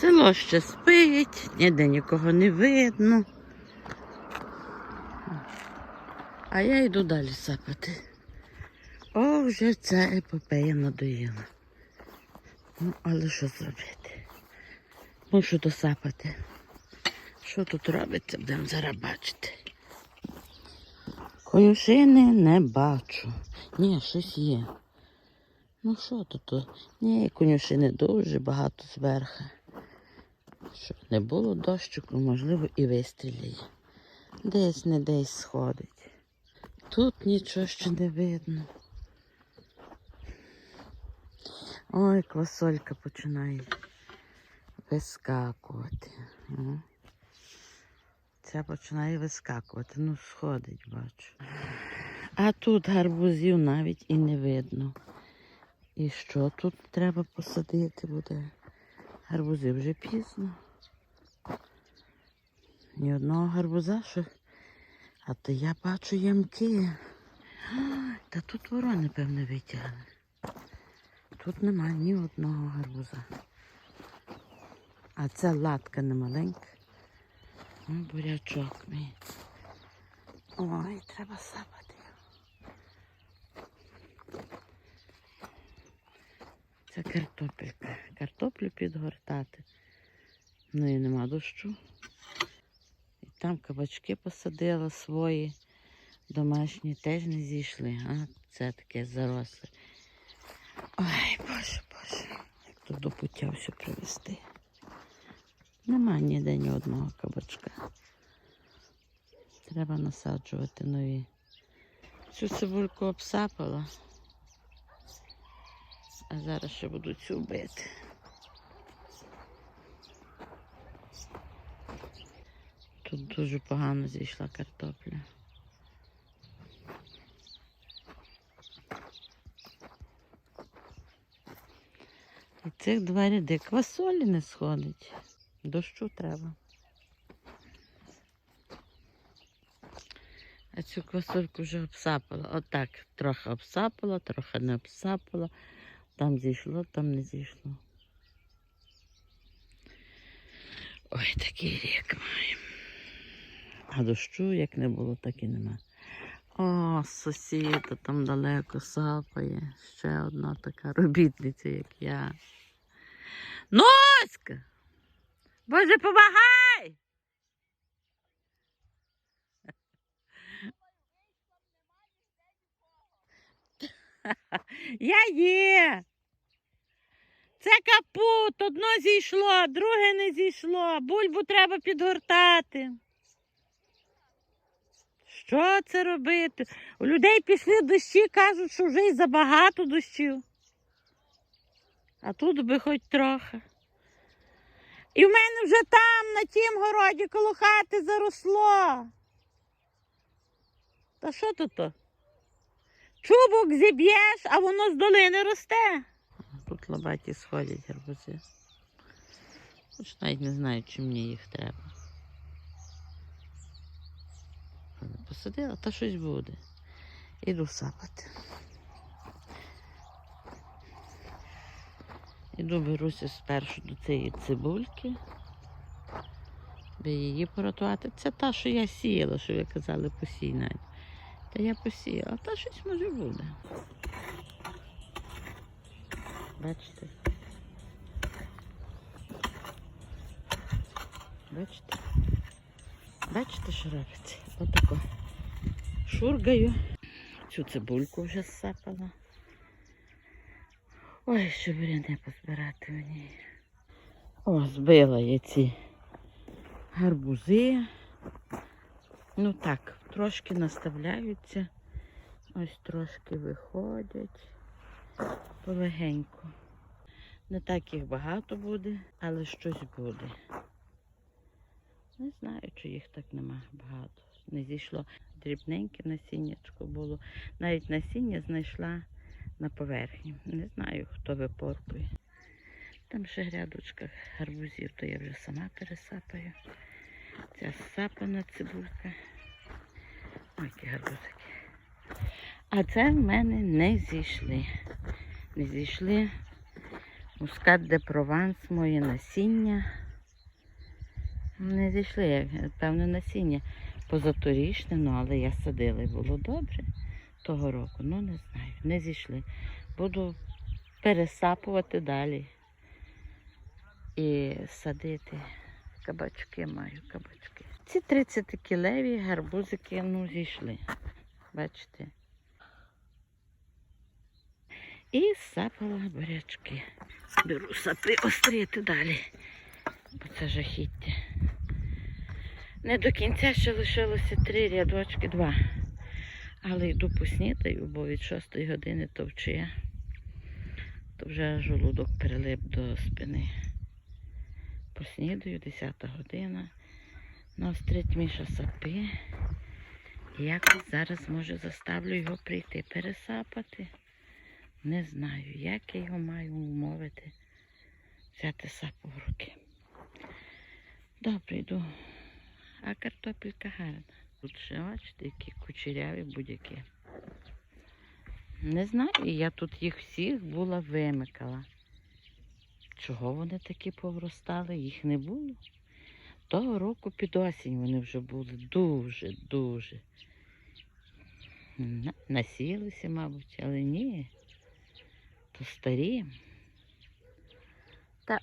Село ще спить, ніде нікого не видно. А я йду далі сапати. О, вже ця епопея надоїла. Ну, але що зробити? Мушу досапати. Що тут робиться, будемо зараз бачити. Конюшини не бачу. Ні, щось є. Ну що тут? Ні, конюшини дуже багато зверху. Що не було дощику, можливо, і вистріляє. Десь не десь сходить. Тут нічого ще не видно. Ой, квасолька починає вискакувати. Ця починає вискакувати. Ну, сходить, бачу. А тут гарбузів навіть і не видно. І що тут треба посадити буде? Гарбузи вже пізно. Ні одного гарбуза, що. А то я бачу ямки. Та тут ворони, певно, витягли. Тут нема ні одного гарбуза. А ця латка не маленька. О, бурячок мій. Ой, треба сапати. Це картопелька. Картоплю підгортати. Ну і нема дощу. І там кабачки посадила свої. Домашні теж не зійшли. А це таке заросле. Ой, боже, боже, як тут до пуття все привезти. Нема ніде ні одного кабачка. Треба насаджувати нові. Цю цибульку обсапала. А зараз ще буду цю бити. Тут дуже погано зійшла картопля. І цих два ряди квасолі не сходить. Дощу треба. А цю квасольку вже обсапала. Отак, трохи обсапала, трохи не обсапала. Там зійшло, там не зійшло. Ой, такий рік маємо. А дощу як не було, так і нема. О, сусіда там далеко сапає. Ще одна така робітниця, як я. Носька! Боже, помагай! Я є. Це капут, одно зійшло, друге не зійшло. Бульбу треба підгортати. Що це робити? У людей пішли дощі, кажуть, що вже й забагато дощів. А тут би хоч трохи. І в мене вже там, на тім городі, коло хати заросло. Та що тут? то? Чубок зіб'єш, а воно з долини росте. Тут лобаті сходять гарбузи. Хоч навіть не знаю, чи мені їх треба. Посадила, та щось буде. Іду сапати. Іду беруся спершу до цієї цибульки, би її порятувати. Це та, що я сіяла, що ви казали, посій. Та я посіяла, та щось може буде. Бачите? Бачите? Бачите, що робиться? Отако. Шургаю. Цю цибульку вже зсапала. Ой, що не позбирати мені. О, збила я ці гарбузи. Ну так, трошки наставляються. Ось трошки виходять. Полегенько. Не так їх багато буде, але щось буде. Не знаю, чи їх так нема багато. Не зійшло дрібненьке насіннячко було. Навіть насіння знайшла на поверхні. Не знаю, хто випорпує. Там ще грядочка гарбузів, то я вже сама пересапаю. Ця сапана цибулька. Ой, які гарбузики. А це в мене не зійшли. Не зійшли Мускат де Прованс, моє насіння. Не зійшли, як, певне, насіння позаторічне, ну, але я садила і було добре того року. Ну, не знаю, не зійшли. Буду пересапувати далі і садити. Кабачки маю, кабачки. Ці 30 кілеві гарбузики ну, зійшли. Бачите? І сапала бурячки. Беру сапи острити далі. Бо це жахіття. Не до кінця ще лишилося три рядочки, два. Але йду поснідаю, бо від 6 години товче. То вже жолудок прилип до спини. Поснідаю, 10 година. Навстріть Міша сапи. Якось зараз, може, заставлю його прийти пересапати. Не знаю, як я його маю умовити взяти сапу в руки. Добре, йду. А картопелька гарна. Тут ще бачите, які кучеряві будь-які. Не знаю, я тут їх всіх була вимикала. Чого вони такі повростали? Їх не було. Того року під осінь вони вже були дуже, дуже. Насілися, мабуть, але ні. То старі. Та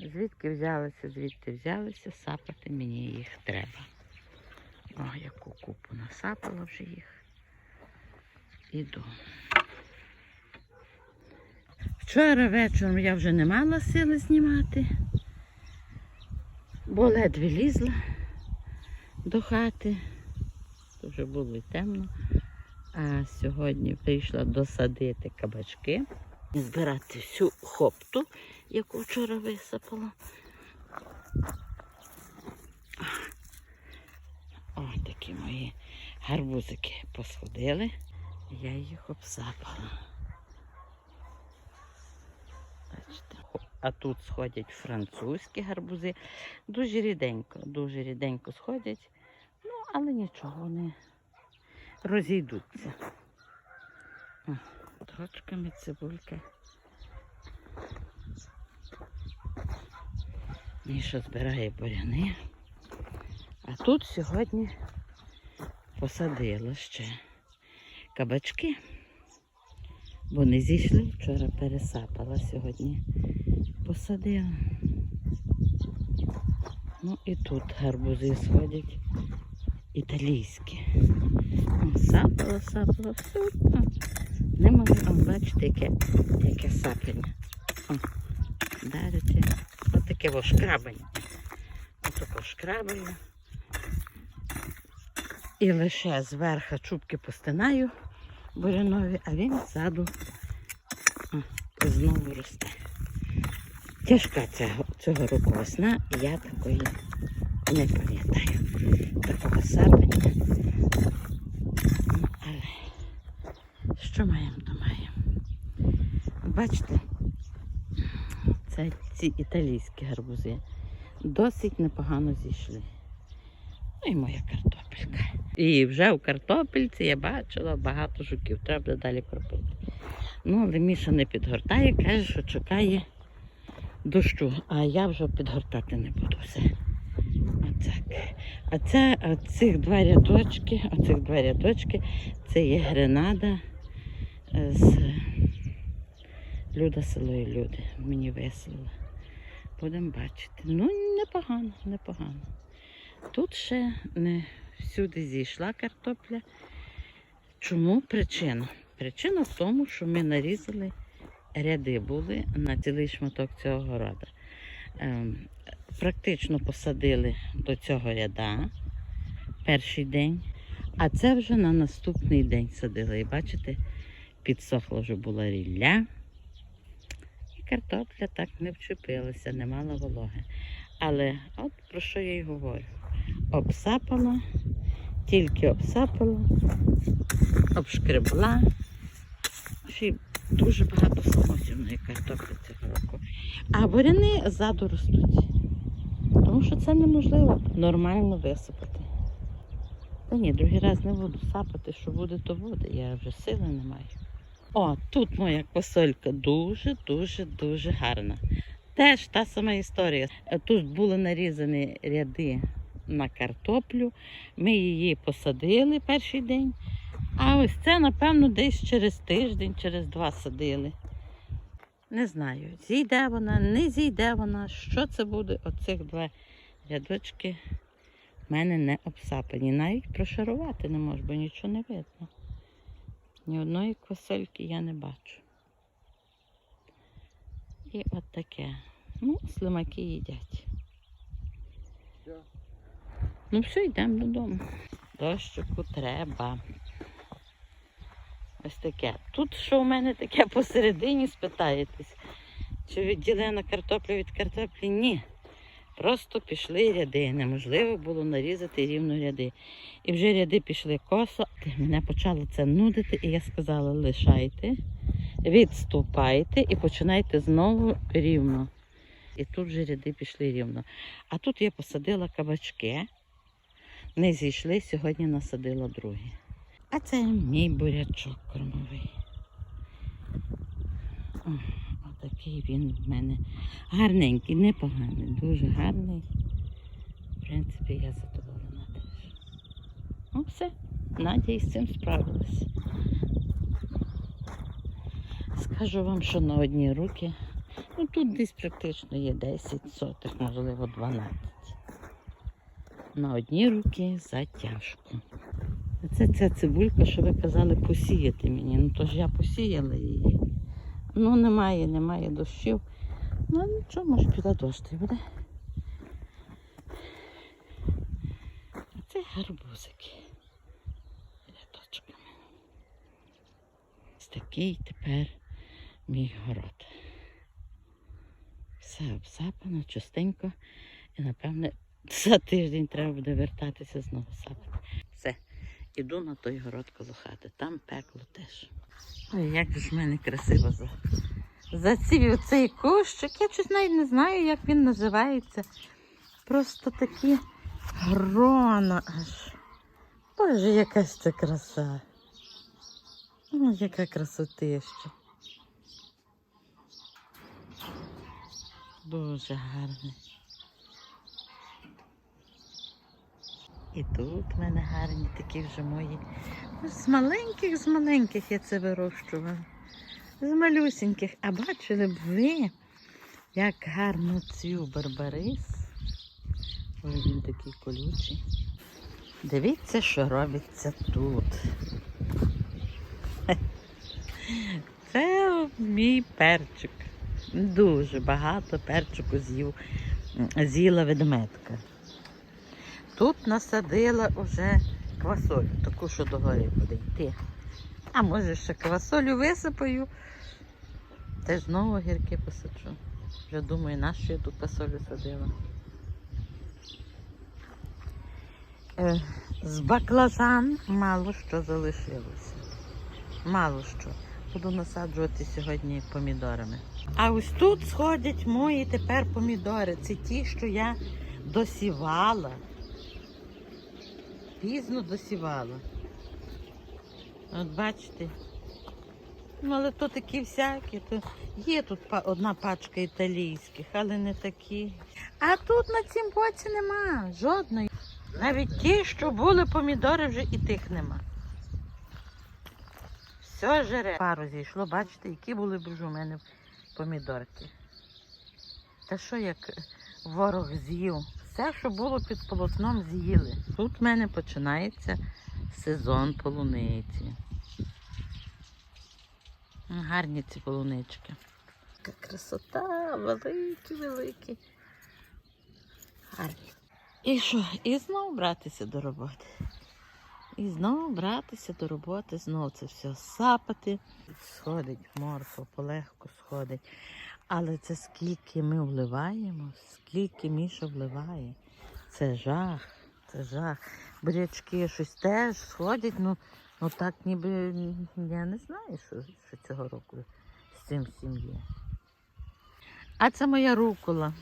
звідки взялися, звідти взялися, сапати мені їх треба. О, яку купу насапала вже їх. Іду. Вчора вечором я вже не мала сили знімати, бо ледве лізла до хати. Вже було й темно. А сьогодні вийшла досадити кабачки і збирати всю хопту, яку вчора висипала. О, такі мої гарбузики посходили. Я їх обсапала. А тут сходять французькі гарбузи. Дуже ріденько, дуже ріденько сходять. Ну, але нічого, вони розійдуться. Трочками цибулька. Міша збирає буряни. А тут сьогодні посадила ще кабачки. Бо не зійшли, вчора пересапала, сьогодні посадила. Ну і тут гарбузи сходять італійські. О, Сапала, сапала, все. Не могла, О, бачите, яке, яке саплення. О, дарите. Ось таке во шкрабання. Ось таке шкрабання. І лише зверху чубки постинаю бурянові, а він ззаду знову росте. Тяжка цього, цього року весна, і я такої не пам'ятаю. Такого сапання. Але що маємо, то маємо. Бачите, це ці італійські гарбузи досить непогано зійшли. Ну і моя картопелька. І вже в картопельці я бачила багато жуків. Треба далі кропити. Ну, але Міша не підгортає, каже, що чекає дощу. А я вже підгортати не буду все. Отак. А це оцих два рядочки, оцих два рядочки, це є гренада е, з Люда село люди. Мені весело. Будемо бачити. Ну, непогано, непогано. Тут ще не всюди зійшла картопля. Чому причина? Причина в тому, що ми нарізали ряди були на цілий шматок цього города. Ем, практично посадили до цього ряда перший день, а це вже на наступний день садили. І бачите, підсохла вже була рілля. І картопля так не вчепилася, не мала вологи. Але от про що я й говорю. Обсапала, тільки обсапала, обшкребла. Ще дуже багато картоплі цього року. А буряни ззаду ростуть. Тому що це неможливо нормально висипати. Та ні, другий раз не буду сапати, що буде, то буде. Я вже сили не маю. О, тут моя косолька дуже-дуже дуже гарна. Теж та сама історія. Тут були нарізані ряди на картоплю. Ми її посадили перший день. А ось це, напевно, десь через тиждень, через два садили. Не знаю, зійде вона, не зійде вона. Що це буде? Оцих два рядочки в мене не обсапані. Навіть прошарувати не можу, бо нічого не видно. Ні одної квасольки я не бачу. І от таке. Ну, слимаки їдять. Ну все, йдемо додому. Дощику треба. Ось таке. Тут що у мене таке посередині, спитаєтесь? Чи відділена картопля від картоплі? Ні. Просто пішли ряди. Неможливо було нарізати рівно ряди. І вже ряди пішли косо. Мене почало це нудити, і я сказала: лишайте, відступайте і починайте знову рівно. І тут вже ряди пішли рівно. А тут я посадила кабачки. Не зійшли, сьогодні насадила другі. А це мій бурячок кормовий. Отакий він в мене гарненький, непоганий, дуже гарний. В принципі, я задоволена теж. Ну все, Надя із цим справилась. Скажу вам, що на одні руки, ну тут десь практично є 10 сотих, можливо 12. На одні руки затяжко. А Це ця цибулька, що ви казали посіяти мені. Ну то ж я посіяла її. Ну немає, немає дощів. Ну нічого, може піде дощ буде. А це гарбузики. Рядочками. Ось такий тепер мій город. Все обсапано, чистенько. І напевне за тиждень треба буде вертатися знову сапати. Все, іду на той город коло. Там пекло теж. Ой, як ж в мене красиво за... зацвів цей кущик. Я щось навіть не знаю, як він називається. Просто такі грона аж. Боже, яка ж це краса. Ну, яка красотища. Дуже гарний. І тут в мене гарні такі вже мої. З маленьких, з маленьких я це вирощувала. З малюсіньких. А бачили б ви, як гарно цвів барбарис. Ой, він такий колючий. Дивіться, що робиться тут. Це мій перчик. Дуже багато перчику з'їв, з'їла ведмедка. Тут насадила вже квасолю, таку, що догори буде йти. А може ще квасолю висипаю, теж знову гірки посаджу. Вже думаю, на що я ту квасолю садила. Е, з баклажан мало що залишилося. Мало що. Буду насаджувати сьогодні помідорами. А ось тут сходять мої тепер помідори. Це ті, що я досівала. Пізно досівала. От бачите. Ну, але то такі всякі. То... Є тут одна пачка італійських, але не такі. А тут на цім боці нема жодної. Навіть ті, що були помідори, вже і тих нема. Все жере. Пару зійшло, бачите, які були б у мене помідорки. Та що як ворог з'їв? Все, що було під полотном, з'їли. Тут в мене починається сезон полуниці. Гарні ці полунички. Яка красота, великі, великі. Гарні. І що? І знову братися до роботи. І знову братися до роботи, знову це все сапати. Сходить морква, полегко сходить. Але це скільки ми вливаємо, скільки Міша вливає. Це жах, це жах. Бурячки щось теж сходять, ну, ну так ніби я не знаю, що, що цього року з цим всім є. А це моя рукола.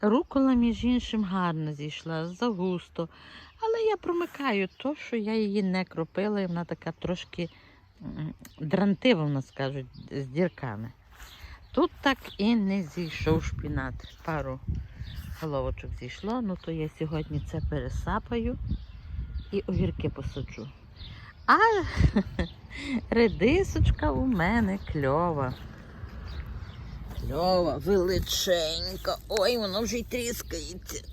Рукола, між іншим, гарно зійшла, загусто. Але я промикаю то, що я її не кропила, і вона така трошки м, дранти, в нас кажуть, з дірками. Тут так і не зійшов шпінат. Пару головочок зійшло, ну то я сьогодні це пересапаю і огірки посаджу. А редисочка у мене кльова. Кльова, величенька. Ой, воно вже й тріскається.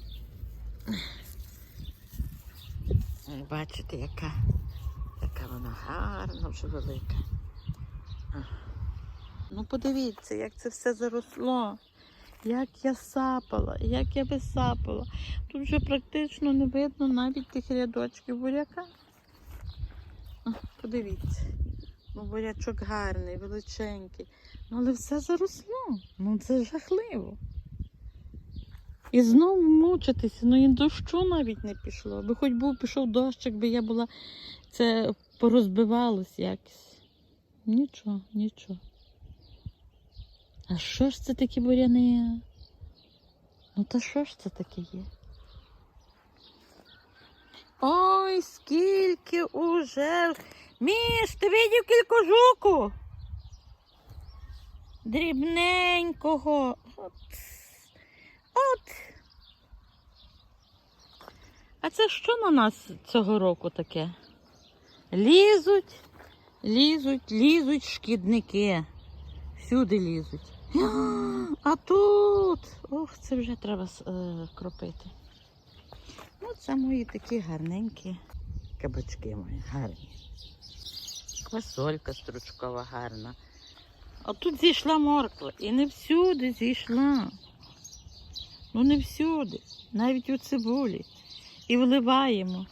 Бачите, яка, яка вона гарна, вже велика. Ну подивіться, як це все заросло. Як я сапала, як я висапала. Тут вже практично не видно навіть тих рядочків буряка. Подивіться. Ну, бурячок гарний, величенький. Ну, але все заросло. Ну це жахливо. І знову мучитися, ну і дощу навіть не пішло. Би хоч був пішов дощ, якби я була, це порозбивалось якось. Нічого, нічого. А що ж це такі буряни? Ну та що ж це таке є? Ой, скільки уже. Міш, ти видів кілько жуку? Дрібненького. От. От. А це що на нас цього року таке? Лізуть, лізуть, лізуть шкідники. Всюди лізуть. А тут. Ох, це вже треба е, кропити. Ну, це мої такі гарненькі кабачки мої, гарні. Квасолька стручкова гарна. А тут зійшла морква. І не всюди зійшла. Ну не всюди, навіть у цибулі. І вливаємо.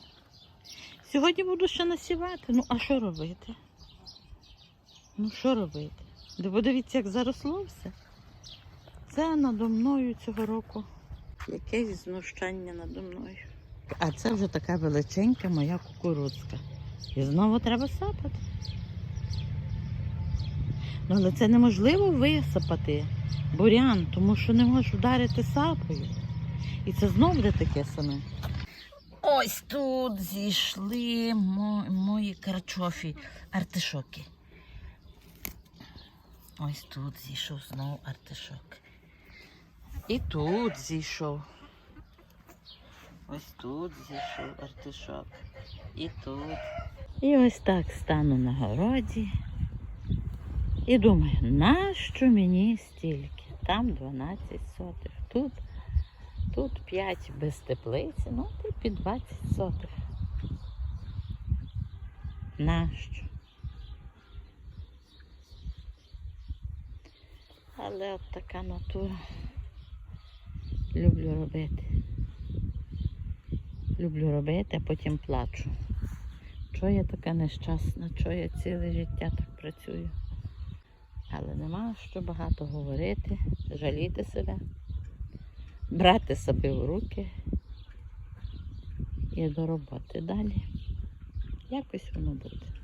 Сьогодні буду ще насівати. Ну, а що робити? Ну, що робити? Ви подивіться, як заросло все. Це надо мною цього року. Якесь знущання надо мною. А це вже така величенька моя кукурудзка. І знову треба сапати. Ну, але це неможливо висапати бурян, тому що не можеш вдарити сапою. І це знову буде таке саме. Ось тут зійшли мо- мої карчофі, артишоки. Ось тут зійшов знову артишок. І тут зійшов. Ось тут зійшов артишок. І тут. І ось так стану на городі. І думаю, нащо мені стільки? Там 12 сотих, тут, тут 5 без теплиці, ну ти під 20 сотих. Нащо? Але от така натура. Люблю робити. Люблю робити, а потім плачу. Чого я така нещасна, чого я ціле життя так працюю. Але нема що багато говорити, жаліти себе, брати себе в руки і до роботи далі. Якось воно буде.